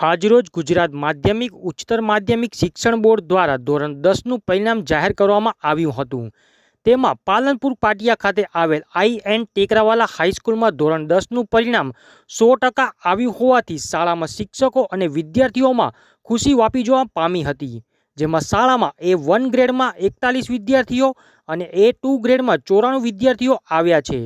આજરોજ ગુજરાત માધ્યમિક, ઉચ્ચતર માધ્યમિક શિક્ષણ બોર્ડ દ્વારા ધોરણ દસનું પરિણામ જાહેર કરવામાં આવ્યું હતું. તેમાં પાલનપુર પાટિયા ખાતે આવેલ આઈ એન ટેકરાવાલા હાઈસ્કૂલમાં ધોરણ દસનું પરિણામ સો ટકા આવ્યું હોવાથી શાળામાં શિક્ષકો અને વિદ્યાર્થીઓમાં ખુશી વાપી જોવા પામી હતી, જેમાં શાળામાં એ વન ગ્રેડમાં એકતાલીસ વિદ્યાર્થીઓ અને એ ટુ ગ્રેડમાં ચોરાણું વિદ્યાર્થીઓ આવ્યા છે.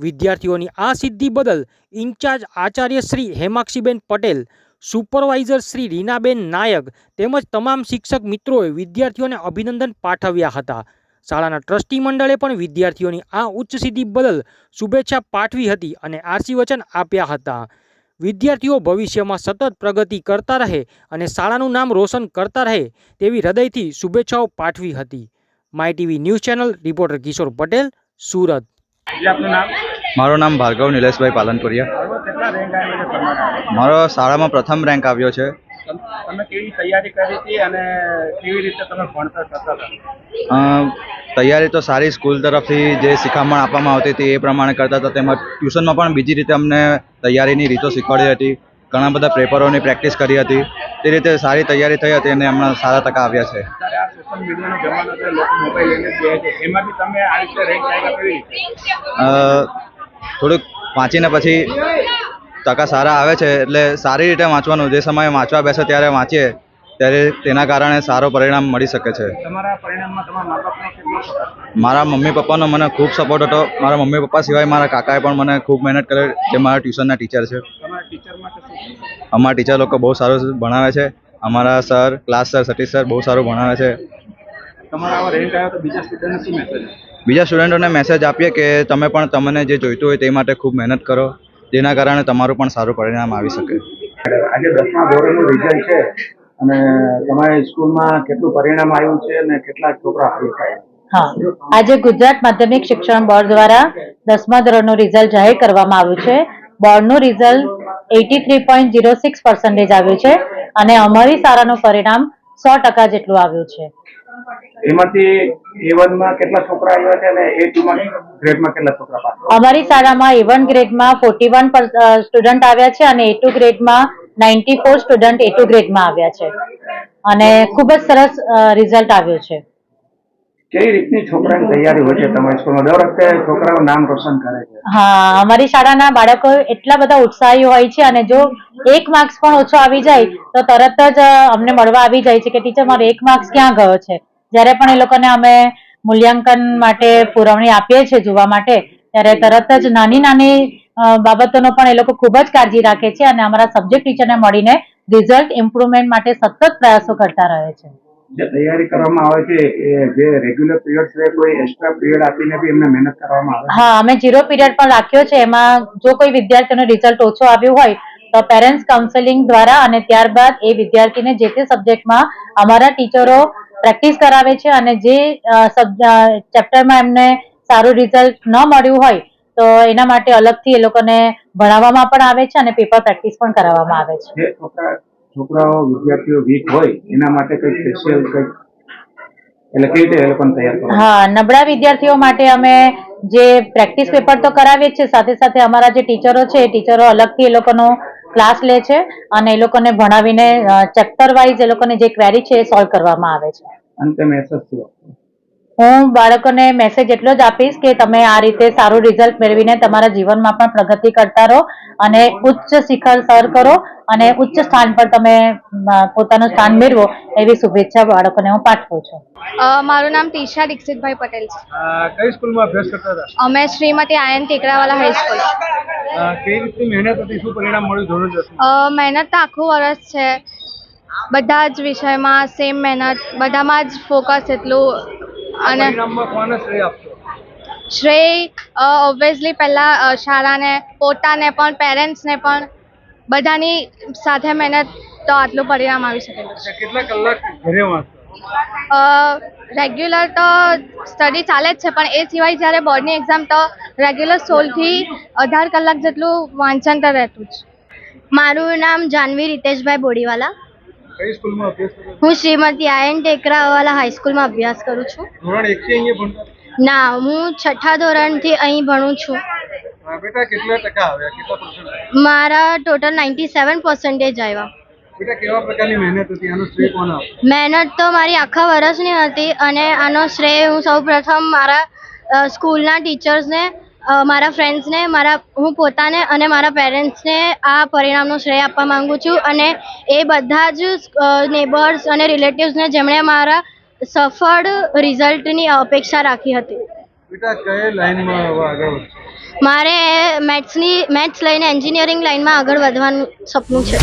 વિદ્યાર્થીઓની આ સિદ્ધિ બદલ ઇન્ચાર્જ આચાર્ય શ્રી હેમાક્ષીબેન પટેલ સુપરવાઇઝર શ્રી રીનાબેન નાયક તેમજ તમામ શિક્ષક મિત્રોએ વિદ્યાર્થીઓને અભિનંદન પાઠવ્યા હતા. શાળાના ટ્રસ્ટી મંડળે પણ વિદ્યાર્થીઓની આ ઉચ્ચ સિદ્ધિ બદલ શુભેચ્છા પાઠવી હતી અને આશીર્વચન આપ્યા હતા. વિદ્યાર્થીઓ ભવિષ્યમાં સતત પ્રગતિ કરતા રહે અને શાળાનું નામ રોશન કરતા રહે તેવી હૃદયથી શુભેચ્છાઓ પાઠવી હતી. My TV news channel reporter Kishor Patel, Surat. આપનું નામ? મારું નામ ભાર્ગવ નિલેશભાઈ પાલનપુરિયા. મારો શાળામાં પ્રથમ રેન્ક આવ્યો છે. તમે કેવી તૈયારી કરી હતી અને કેવી રીતે તમે ભણતર કરતા હતા? તૈયારી તો સારી સ્કૂલ તરફથી જે શિખામણ આપવામાં આવતી હતી એ પ્રમાણે કરતા હતા. તેમજ ટ્યુશનમાં પણ બીજી રીતે અમને તૈયારીની રીતો શીખવાડી હતી. ઘણા બધા પેપરોની પ્રેક્ટિસ કરી હતી. તે રીતે સારી તૈયારી થઈ હતી અને હમણાં સારા ટકા આવ્યા છે. ત્યારે સોશિયલ મીડિયાનો જમાનો છે લોકો મોબાઈલ લઈને જ છે. એમાં તમે આ રીતે રેન્ક આવ્યા કેવી રીતે અ, થોડુંક વાંચીને પછી ટકા સારા આવે છે એટલે સારી રીતે વાંચવાનું. જે સમયે વાંચવા બેસે ત્યારે વાંચીએ. ત્યારે તેના કારણે સારો પરિણામ મળી શકે છે. મારા મમ્મી પપ્પાનો મને ખૂબ સપોર્ટ હતો. મારા મમ્મી પપ્પા સિવાય મારા કાકાએ પણ મને ખૂબ મહેનત કરે. જે મારા ટ્યુશનના ટીચર છે. અમારા ટીચર લોકો બહુ સારું ભણાવે છે. અમારા sir class sir Satish sir બહુ સારું ભણાવે છે. તમારા રેન્ક આવ્યો તો બીજા સ્ટુડન્ટને શું મેસેજ બીજા સ્ટુડન્ટોને મેસેજ આપીએ કે તમે પણ તમને જે જોઈતું હોય તે માટે ખૂબ મહેનત કરો જેના કારણે તમારું પણ સારું પરિણામ આવી શકે. આજે દસમા ધોરણનું રિઝલ્ટ છે અને તમારી સ્કૂલમાં કેટલું પરિણામ આવ્યું છે અને કેટલા છોકરા ફેલ થયા હા આજે ગુજરાત માધ્યમિક શિક્ષણ બોર્ડ દ્વારા દસમા ધોરણનું રિઝલ્ટ જાહેર કરવામાં આવ્યું છે. બોર્ડનું result eighty three point zero six percentage આવ્યું છે અને અમારી શાળાનું પરિણામ સો ટકા જેટલું આવ્યું છે. એમાંથી એ વનમાં કેટલા છોકરા આવ્યા છે અને એ ટુમાં ગ્રેડમાં કેટલા છોકરા પાસ અમારી શાળામાં એ વન ગ્રેડમાં ફોર્ટી વન સ્ટુડન્ટ આવ્યા છે અને A two ગ્રેડમાં ninety four student A two ગ્રેડમાં આવ્યા છે. અને ખૂબ જ સરસ રિઝલ્ટ આવ્યો છે. કેવી રીતની છોકરાની તૈયારી હોય છે? તમારી સ્કૂલમાં દર વખતે છોકરાઓ નામ રોશન કરે છે. હા અમારી શાળાના બાળકો એટલા બધા ઉત્સાહી હોય છે અને જો એક માર્ક્સ પણ ઓછો આવી જાય તો તરત જ અમને મળવા આવી જાય છે કે ટીચર મારો એક માર્ક્સ ક્યાં ગયો છે? જ્યારે પણ એ લોકોને અમે મૂલ્યાંકન માટે પુરવણી આપીએ છીએ જોવા માટે ત્યારે તરત જ નાની નાની બાબતોનો પણ એ લોકો ખૂબ જ કાળજી રાખે છે અને અમારા સબ્જેક્ટ ટીચરને મળીને રિઝલ્ટ ઇમ્પ્રુવમેન્ટ માટે સતત પ્રયાસો કરતા રહે છે. જે તૈયારી કરવામાં આવે છે એ જે રેગ્યુલર પીરિયડ છે કોઈ એક્સ્ટ્રા પીરિયડ આપીને બી એમને મહેનત કરવામાં આવે હા અમે જીરો પીરિયડ પણ રાખ્યો છે. એમાં જો કોઈ વિદ્યાર્થીનો રિઝલ્ટ ઓછો આવ્યું હોય તો પેરેન્ટ્સ કાઉન્સેલિંગ દ્વારા અને ત્યારબાદ એ વિદ્યાર્થીને જે તે સબ્જેક્ટમાં અમારા ટીચરો પ્રેક્ટિસ કરાવે છે અને જે ચેપ્ટરમાં એમને સારું રિઝલ્ટ ન મળ્યું હોય તો એના માટે અલગથી એ લોકોને ભણાવવામાં પણ આવે છે અને પેપર પ્રેક્ટિસ પણ કરાવવામાં આવે છે. છોકરાઓ વિદ્યાર્થીઓ વીક હોય એના માટે કઈ સ્પેશિયલ કઈ એટલે કઈ રીતે એ લોકોને તૈયાર કરો હા નબળા વિદ્યાર્થીઓ માટે અમે જે પ્રેક્ટિસ પેપર તો કરાવીએ છીએ સાથે સાથે અમારા જે ટીચરો છે એ ટીચરો અલગથી એ લોકોનો ક્લાસ લે છે અને એ લોકોને ભણાવીને ચેપ્ટર વાઇઝ એ લોકોને જે ક્વેરી છે એ સોલ્વ કરવામાં આવે છે. અંતે મેસેજ શું હું બાળકોને મેસેજ એટલો જ આપીશ કે તમે આ રીતે સારું રિઝલ્ટ મેળવીને તમારા જીવનમાં પણ પ્રગતિ કરતા રહો અને ઉચ્ચ શિખર સર કરો અને ઉચ્ચ સ્થાન પર તમે પોતાનું સ્થાન મેળવો એવી શુભેચ્છા બાળકોને હું પાઠવું છું. મારું નામ તીશા દીક્ષિતભાઈ પટેલ છે. કઈ સ્કૂલમાં અભ્યાસ કરતા હતા? અમે શ્રીમતી આયન ટેકરાવાલા હાઈસ્કૂલ અ, કેવી રીતની મહેનત હતી? શું પરિણામ મળ્યું ધોરણ દસ મહેનત તો આખું વર્ષ છે. બધા જ વિષયમાં સેમ મહેનત બધામાં જ ફોકસ એટલું અને શ્રેય ઓબ્વિયસલી પહેલાં શાળાને પોતાને પણ પેરેન્ટ્સને પણ બધાની સાથે મહેનત તો આટલું પરિણામ આવી શકે. કેટલા કલાક ઘરે રેગ્યુલર તો સ્ટડી ચાલે જ છે પણ એ સિવાય જ્યારે બોર્ડની એક્ઝામ તો રેગ્યુલર સોળથી અઢાર કલાક જેટલું વાંચન તો રહેતું જ. મારું નામ જાનવી રીતેશભાઈ બોડીવાલા. કઈ સ્કૂલમાં અભ્યાસ કરો છો? હું શ્રીમતી આયન ટેકરાવાલા હાઈસ્કૂલમાં અભ્યાસ કરું છું. ના હું છઠ્ઠા ધોરણથી અહીં ભણું છું. બેટા કેટલા ટકા આવ્યા? કેટલા પર્સન્ટ મારા ટોટલ નાઇન્ટી સેવન પર્સન્ટેજ આવ્યા. બેટા કેવા પ્રકારની મહેનત હતી? આનો શ્રેય કોને આપો? મહેનત તો મારી આખા વર્ષની હતી અને આનો શ્રેય હું સૌપ્રથમ મારા સ્કૂલના ટીચર્સને મારા ફ્રેન્ડ્સને મારા હું પોતાને અને મારા પેરેન્ટ્સને આ પરિણામનો શ્રેય આપવા માંગુ છું અને એ બધા જ નેબર્સ અને રિલેટિવ્સને જેમણે મારા સફળ રિઝલ્ટની અપેક્ષા રાખી હતી. બેટા, કઈ લાઈનમાં આગળ વધશો? મારે મેથ્સની મેથ્સ લઈને એન્જિનિયરિંગ લાઈનમાં આગળ વધવાનું સપનું છે.